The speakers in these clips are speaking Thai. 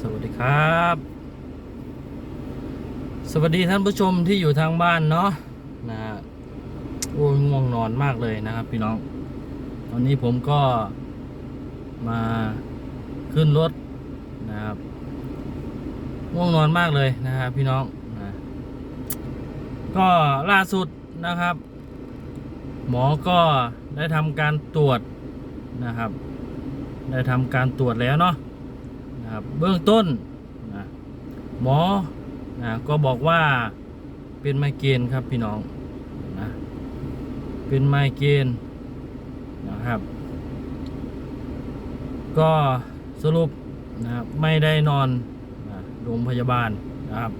สวัสดีครับ สวัสดีท่านผู้ชมที่อยู่ทางบ้านเนาะนะฮะโอ้ยง่วงนอนมากเลยนะครับ พี่น้อง ตอนนี้ผมก็มาขึ้นรถนะครับง่วงนอนมากเลยนะครับ พี่น้องนะก็ล่าสุดนะครับ หมอก็ได้ทำการตรวจนะครับ ได้ทำการตรวจแล้วเนาะ นะครับเบื้องต้นนะหมอนะก็บอกว่าเป็นไมเกรนครับพี่น้องนะเป็นไมเกรนนะครับ ก็สรุปนะครับไม่ได้นอนนะโรงพยาบาลนะครับ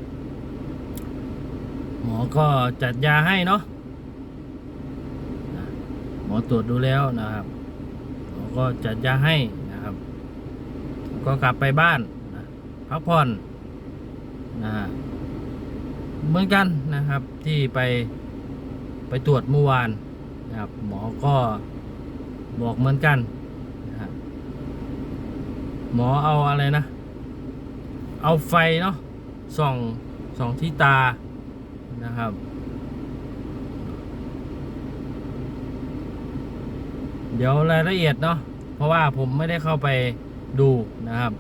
หมอก็จัดยาให้เนาะหมอตรวจดูแล้วนะครับหมอก็จัดยาให้ ก็กลับไปบ้านพักผ่อนนะฮะเหมือนกันนะครับที่ไปไปตรวจเมื่อวานนะครับหมอก็บอกเหมือนกันนะฮะหมอเอาอะไรนะ เอาไฟเนาะส่องส่องที่ตานะครับ เดี๋ยวรายละเอียดเนาะเพราะว่าผมไม่ได้เข้าไป ดูนะครับ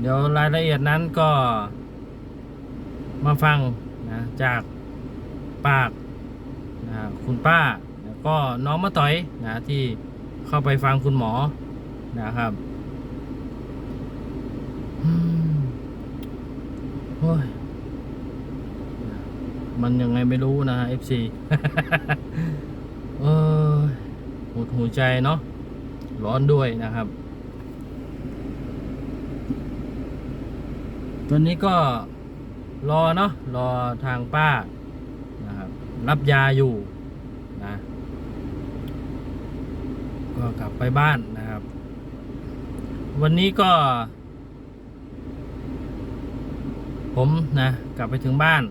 เดี๋ยวรายละเอียดนั้นก็มาฟังนะจากปากนะคุณป้าแล้วก็น้องมะต่อยนะที่เข้าไปฟังคุณหมอนะครับโอ้ยมันยังไงไม่รู้นะ FC เออหดหูใจเนาะร้อนด้วยนะครับ ตอนนี้ก็รอเนาะรอทางป้านะครับรับยาอยู่นะก็กลับไปบ้านนะครับ วันนี้ก็ ผมนะกลับไปถึงบ้าน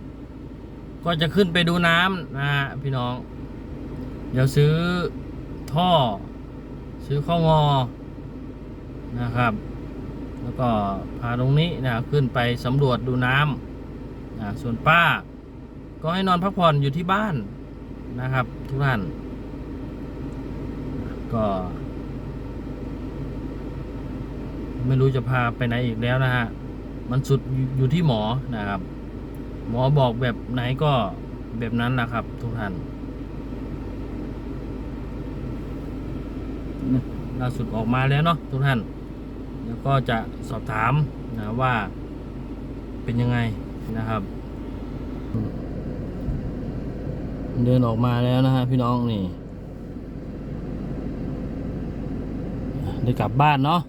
ก็จะขึ้นไปดูน้ำนะฮะพี่น้อง เดี๋ยวซื้อท่อ ซื้อข้องอนะครับ แล้วก็พาตรงนี้นะขึ้นไปสำรวจดูน้ำนะส่วนป้า ก็ให้นอนพักผ่อนอยู่ที่บ้านนะครับ ทุกท่านก็ ไม่รู้จะพาไปไหนอีกแล้วนะฮะ มันสุดอยู่ที่หมอนะครับ หมอบอกแบบไหนก็แบบนั้นแหละครับ ทุกท่านล่าสุดออกมาแล้วเนาะทุกท่าน แล้วก็จะสอบถามนะว่าเป็นยังไงนะครับ เดินออกมาแล้วนะฮะพี่น้องนี่ได้กลับบ้านเนาะ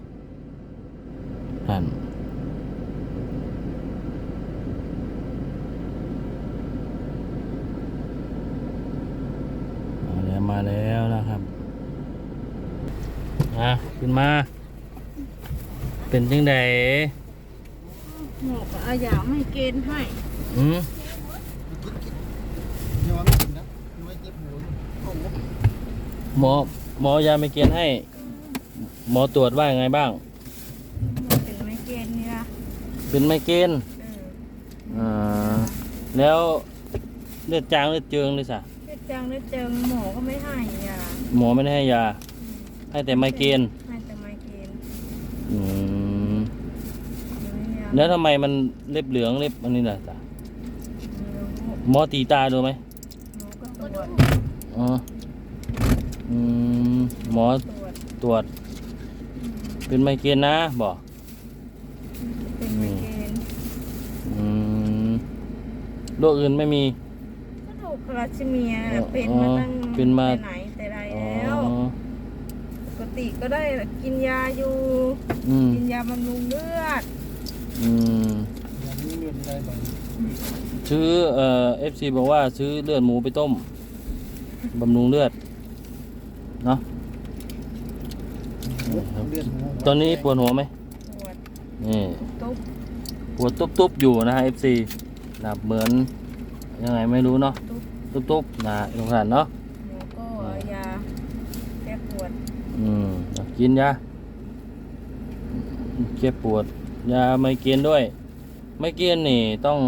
ท่านมาแล้วนะครับ อะ ขึ้นมา เป็นจังไดหมอก็เอายาไม่เกณฑ์ให้อืมย้อนกินนะไม่เจ็บหัวโอ้โหหมอหมอยาไม่เกณฑ์ให้ หมอตรวจว่ายังไงบ้างหมอเป็นไม่เกณฑ์นี่ละเป็นไมเกรนเอออ่าแล้วเลือดจางเลือดเจืองเลยสะเจ็บจังแล้วเจิงหมอก็ไม่ให้ยาหมอไม่ได้ให้ยา ให้แต่ไมเกรน ให้แต่ไมเกณฑ์ อืม ไม่เอา แล้วทำไมมันเล็บเหลืองเล็บอันนี้ล่ะสะไม่รู้หมอตีตาดูไหมหมอก็ตรวจอ๋ออืมหมอตรวจตรวจ เป็นไมเกรนนะบอกเป็นไมเกณฑ์อืมโรคอื่นไม่มี ก็ถูกคลาชิเมียน่ะเป็นมาตั้งเป็นมาแต่ไหนแต่ไรอ๋อแล้วปกติก็ได้กินยาอยู่อืมกินยาบำรุงเลือด อืมอย่างนี้เลือดได้บ้างซื้อเอ่อฟซีบอกว่าซื้อเลือดหมูไปต้มบำรุงเลือดเนาะนี่ครับเลือดหัวตอนนี้ปวดหัวไหมปวดนี่ตุ๊บปวดตุบๆอยู่นะฮะ FC นะเหมือนยังไงไม่รู้เนาะตุ๊บตุบๆนะทุกท่านเนาะหมอก็เอายาแก้ปวด อืมกินยาแก้ปวด ยาไมเกรนด้วย ไมเกรนนี่ต้อง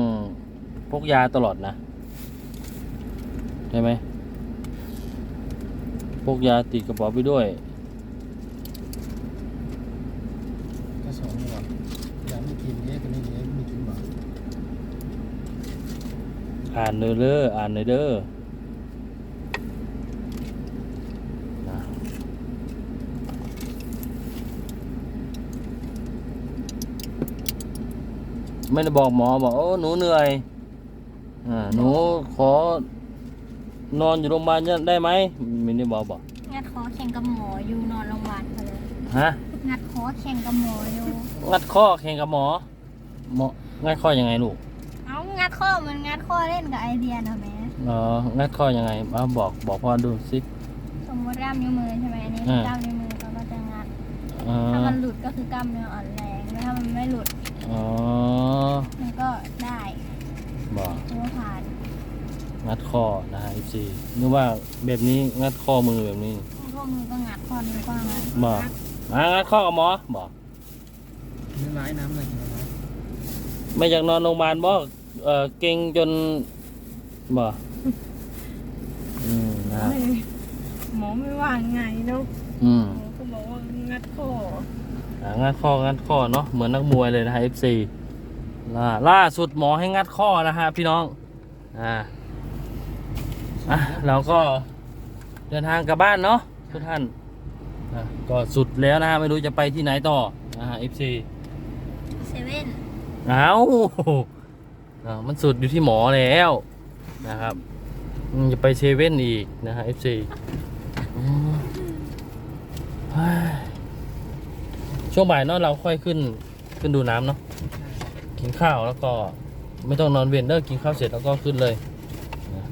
พกยาตลอดนะใช่ไหมพกยาติดกระเป๋าไปด้วยก็สองหัวอย่าไม่กินเยอะกันนี่เยอะไม่กินบ่อ่านเด้อเด้ออ่านเด้อเด้อนะ ไม่ได้บอกหมอบอกโอ้หนูเหนื่อยอ่าหนูขอนอนอยู่โรงพยาบาลได้ไหมไม่ได้บอกบอกงัดคอแข่งกับหมออยู่นอนโรงพยาบาลกันเลยฮะงัดคอแข่งกับหมออยู่งัดข้อแข่งกับหมอหมองัดข้อยังไงลูกเอางัดข้อมันงัดข้อเล่นกับไอเดียนะแม่เอองัดข้อยังไงมาบอกบอกพ่อดูสิสมมติกล้ามนิ้วมือใช่ไหมอันนี้อ่ากล้ามนิ้วมือเขาก็จะงัดเอถ้าอมันหลุดก็คือกล้ามเนื้ออ่อนแรงแล้วถ้ามันไม่หลุด อ๋อมันก็ได้บอกถือว่าผ่าน งัดข้อนะฮะอีซีนึกว่าแบบนี้งัดข้อมือแบบนี้ข้อมือก็งัดข้อนิ้วก็งัดบอกมางัดข้อกับหมอบอกเนื้อร้ายน้ำอะไรกินอะไรไม่อยากนอนโรงพยาบาลบอกเออเก่งจนบอกอืมนะหมอไม่ว่าไงเนาะอืม หมอก็บอกว่างัดข้ออ่า งัดข้องัดข้อเนาะเหมือนนักมวยเลยนะฮะ FC ล่าล่าสุดหมอให้งัดข้อนะฮะพี่น้องอ่าอะเราก็เดินทางกลับบ้านเนาะทุกท่านอะก็สุดแล้วนะฮะไม่รู้จะไปที่ไหนต่อนะฮะ FC เซเว่นเอาอ่ามันสุดอยู่ที่หมอแล้วนะครับอืมจะไปเซเว่นอีกนะฮะ FC อืมเฮ้ย ช่วงบ่ายเนาะเราค่อยขึ้นขึ้นดูน้ำเนาะกินข้าวแล้วก็ไม่ต้องนอนเวนเดอร์กินข้าวเสร็จแล้วก็ขึ้นเลยนะ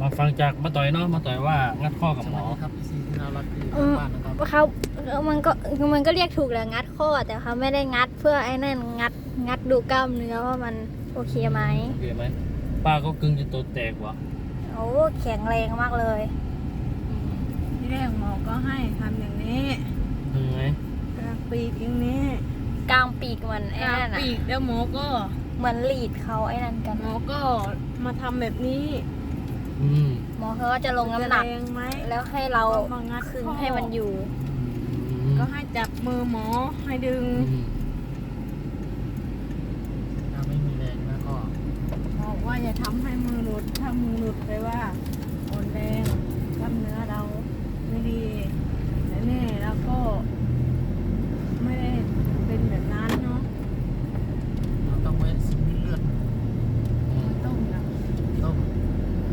มาฟังจากมาต่อยเนาะมาต่อยว่างัดข้อกับหมอครับพี่ซีที่น่ารักที่บ้านนะครับเขามันก็มันก็เรียกถูกแหละงัดข้อแต่เขาไม่ได้งัดเพื่อไอ้นั่นงัดงัดดูกล้ามเนื้อว่ามันโอเคไหมโอเคไหมป้าก็กึ่งจะตัวแตกว่ะโอ้แข็งแรงมากเลย ที่แรกหมอก็ให้ทำอย่างนี้ถึงไหมกลางปีกอย่างนี้กลางปีกเหมือนกไอ้ลางนั่นอะปีกแล้วหมอก็เหมือนลีดเขาไอ้นั่นกันหมอก็มาทำแบบนี้อืมหมอเขาก็จะลงน้ำหนัก จะแรงไหมแล้วให้เราก็มางัดคึงข้อให้มันอยู่ก็ให้จับมือหมอให้ดึง อืมถ้าไม่มีแรงนะก็บอกว่าอย่าทำให้มือหลุด ถ้ามือหลุดไปว่าอ่อนแรงกล้ามเนื้อเรา ไม่ดีแต่นี่เราก็ไม่ได้เป็นแบบนั้นเนาะเราต้องไว้ซิมเลือดต้องนะต้อง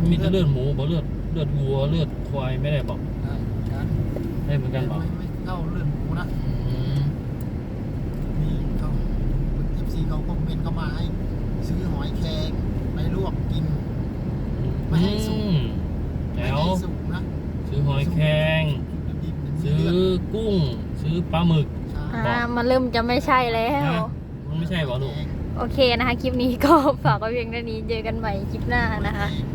มีแต่เลือดหมูบ่เลือดเลือดวัวเลือดควายไม่ได้บอกได้การได้เหมือนกันบอกไม่ไม่เข้าเลือดหมูนะอืมนี่เขาเอฟซีเขาคอมเมนต์เข้ามาให้ซื้อหอยแครงไปลวกกินไม่ให้สุก อืม ไม่ แล้ว ให้สุกนะ ซื้อหอยแครง ดิบๆมันมี ซื้อ เลือด กุ้ง ซื้อปลาหมึกใช่อ่ามันเริ่มจะไม่ใช่แล้วฮะมันไม่ใช่บอกลูก โอเคนะคะ คลิปนี้ก็ฝากไว้เพียงเท่านี้เจอกันใหม่คลิปหน้านะคะหอยแครง